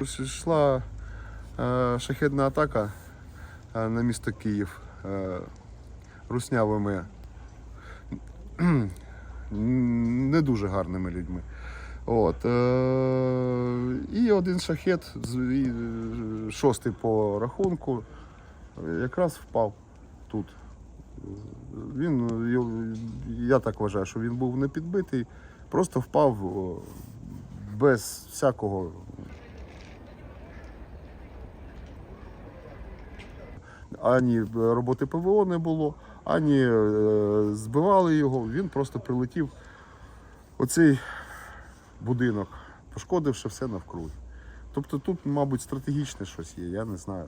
йшла е, шахедна атака е, на місто Київ е, руснявими не дуже гарними людьми. От, і один шахет, шостий по рахунку, якраз впав тут. Він, я так вважаю, що він був не підбитий, просто впав без всякого. Ані роботи ПВО не було, ані е, збивали його. Він просто прилетів оцей будинок, пошкодивши все навкруги. Тобто тут, мабуть, стратегічне щось є, я не знаю.